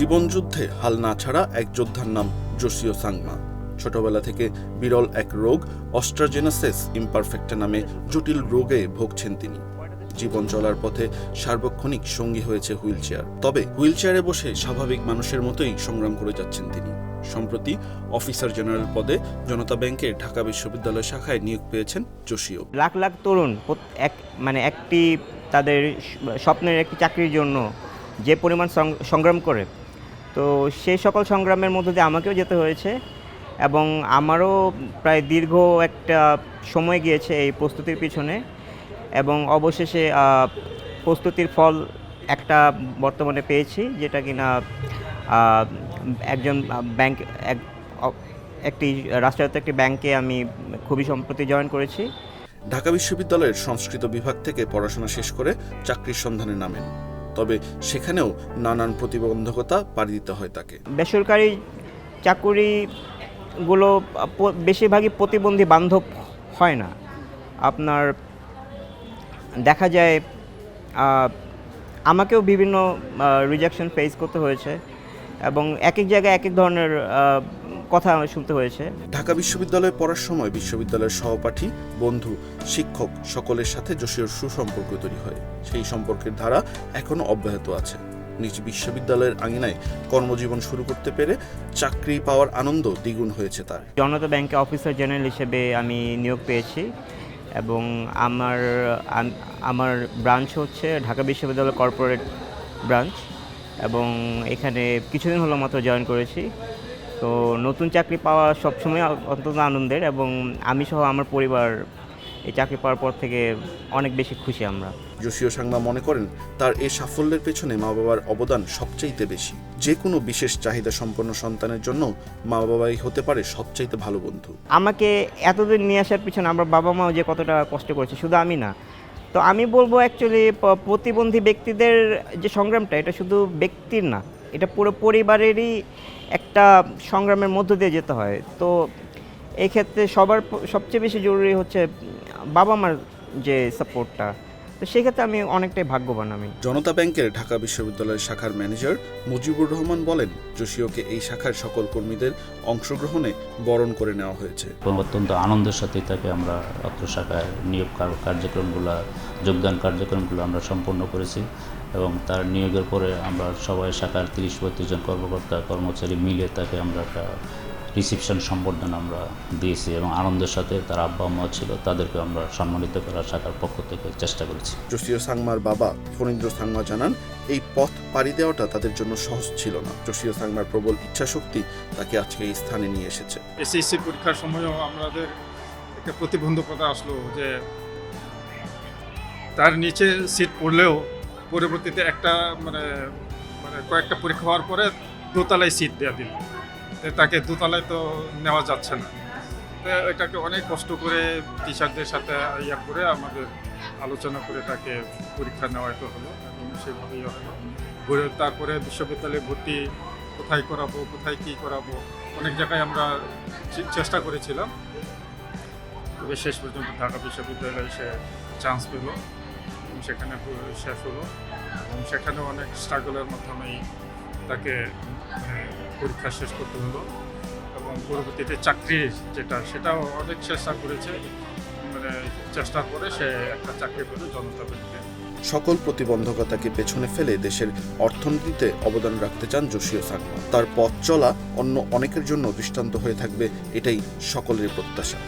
জীবনযুদ্ধে হাল না ছাড়া এক যোদ্ধার নাম জোসিও সাংমা। ছোটবেলা থেকে বিরল এক রোগ, অস্ট্রাজেনাসিস ইমপারফেক্টা নামে জটিল রোগে ভুগছেন তিনি। জীবন চলার পথে সার্বক্ষণিক সঙ্গী হয়েছে হুইল চেয়ার তবে হুইল চেয়ারে বসে স্বাভাবিক মানুষের মতোই সংগ্রাম করে যাচ্ছেন তিনি। সম্প্রতি অফিসার জেনারেল পদে জনতা ব্যাংকের ঢাকা বিশ্ববিদ্যালয় শাখায় নিয়োগ পেয়েছেন জোশিও লাখ লাখ তরুণ এক মানে একটি তাদের স্বপ্নের একটি চাকরির জন্য যে পরিমাণ সংগ্রাম করে তো সেই সকল সংগ্রামের মধ্যে দিয়ে আমাকেও যেতে হয়েছে এবং আমারও প্রায় দীর্ঘ একটা সময় গিয়েছে এই প্রস্তুতির পিছনে এবং অবশেষে প্রস্তুতির ফল একটা বর্তমানে পেয়েছি যেটা কিনা একজন ব্যাংক, এক একটি রাষ্ট্রায়ত্ত একটি ব্যাংকে আমি খুবই সম্প্রতি জয়েন করেছি। ঢাকা বিশ্ববিদ্যালয়ের সংস্কৃত বিভাগ থেকে পড়াশোনা শেষ করে চাকরির সন্ধানে নামেন। তবে সেখানেও নানান প্রতিবন্ধকতা পাড়ি দিতে হয় তাকে। বেসরকারি চাকুরিগুলো বেশিরভাগই প্রতিবন্ধী বান্ধব হয় না। আপনার দেখা যায় আমাকেও বিভিন্ন রিজেকশন ফেস করতে হয়েছে এবং এক এক জায়গায় এক এক ধরনের কথা শুনতে হয়েছে। ঢাকা বিশ্ববিদ্যালয়ে পড়ার সময় বিশ্ববিদ্যালয়ের সহপাঠী বন্ধু শিক্ষক সকলের সাথে জোশীয় সুসম্পর্ক তৈরি হয়। সেই সম্পর্কের ধারা এখনও অব্যাহত আছে। নিজ বিশ্ববিদ্যালয়ের আঙিনায় কর্মজীবন শুরু করতে পেরে চাকরি পাওয়ার আনন্দ দ্বিগুণ হয়েছে তার। জনতা ব্যাংকে অফিসার জেনারেল হিসেবে আমি নিয়োগ পেয়েছি এবং আমার আমার ব্রাঞ্চ হচ্ছে ঢাকা বিশ্ববিদ্যালয় কর্পোরেট ব্রাঞ্চ এবং এখানে কিছুদিন হলো মাত্র জয়েন করেছি। তো নতুন চাকরি পাওয়া সবসময় অত্যন্ত আনন্দের এবং আমি সহ আমার পরিবার এই চাকরি পাওয়ার পর থেকে অনেক বেশি খুশি আমরা। জোশীয় সাংমা মনে করেন তার এই সাফল্যের পেছনে মা বাবার অবদান সবচাইতে বেশি। যে কোনো বিশেষ চাহিদা সম্পন্ন সন্তানের জন্য মা বাবাই হতে পারে সবচাইতে ভালো বন্ধু। আমাকে এতদিন নিয়ে আসার পিছনে আমার বাবা মাও যে কতটা কষ্ট করেছে শুধু আমি না। তো আমি বলব অ্যাকচুয়ালি প্রতিবন্ধী ব্যক্তিদের যে সংগ্রামটা এটা শুধু ব্যক্তির না এটা পুরো পরিবারেরই একটা সংগ্রামের মধ্য দিয়ে যেতে হয়। তো এই ক্ষেত্রে সবার সবচেয়ে বেশি জরুরি হচ্ছে বাবা মার যে সাপোর্টটা তো সেক্ষেত্রে আমি অনেকটাই ভাগ্যবান আমি। জনতা ব্যাংকের ঢাকা বিশ্ববিদ্যালয়ের শাখার ম্যানেজার মুজিবুর রহমান বলেন জোশীয়কে এই শাখার সকল কর্মীদের অংশগ্রহণে বরণ করে নেওয়া হয়েছে। অত্যন্ত আনন্দের সাথে তাকে আমরা অত্র শাখায় নিয়োগ কার্যক্রমগুলো যোগদান কার্যক্রমগুলো আমরা সম্পন্ন করেছি এবং তার নিয়োগের পরে আমরা সবাই শাখার তিরিশ বত্রিশ জন কর্মকর্তা কর্মচারী মিলে তাকে আমরা একটা রিসিপশন সম্বর্ধনা আমরা দিয়েছি এবং আনন্দের সাথে তার আব্বা আম্মা ছিল তাদেরকে আমরা সম্মানিত করার শাখার পক্ষ থেকে চেষ্টা করেছি। জোসিও সাংমার বাবা ফণীন্দ্র সাংমা জানান এই পথ পাড়ি দেওয়াটা তাদের জন্য সহজ ছিল না। জোসিও সাংমার প্রবল ইচ্ছাশক্তি তাকে আজকে এই স্থানে নিয়ে এসেছে। এসএসসি পরীক্ষার সময়ও আমাদের একটা প্রতিবন্ধকতা আসলো যে তার নিচে সিট পড়লেও পরবর্তীতে একটা মানে মানে কয়েকটা পরীক্ষা হওয়ার পরে দোতলায় সিট দেওয়া দিল। তাকে দোতলায় তো নেওয়া যাচ্ছে না। তো এটাকে অনেক কষ্ট করে টিচারদের সাথে ইয়া করে আমাদের আলোচনা করে তাকে পরীক্ষা নেওয়াইতে হলো এবং সেভাবে ইয়ে হলো। ঘুরে তারপরে বিশ্ববিদ্যালয়ে ভর্তি কোথায় করাবো, কোথায় কী করাবো, অনেক জায়গায় আমরা চেষ্টা করেছিলাম। তবে শেষ পর্যন্ত ঢাকা বিশ্ববিদ্যালয়ে সে চান্স পেল সেখানে শেষ হলো। এবং সেখানে অনেক স্ট্রাগলের মাধ্যমেই তাকে পরীক্ষা শেষ করতে হলো এবং পরবর্তীতে চাকরি যেটা, সেটাও অনেক চেষ্টা করেছে। মানে চেষ্টার পরে সে একটা চাকরি পেল জনতা ব্যাংকে সকল প্রতিবন্ধকতাকে পেছনে ফেলে দেশের অর্থনীতিতে অবদান রাখতে চান জোশীয় সাংমা তার পথ চলা অন্য অনেকের জন্য দৃষ্টান্ত হয়ে থাকবে এটাই সকলের প্রত্যাশা।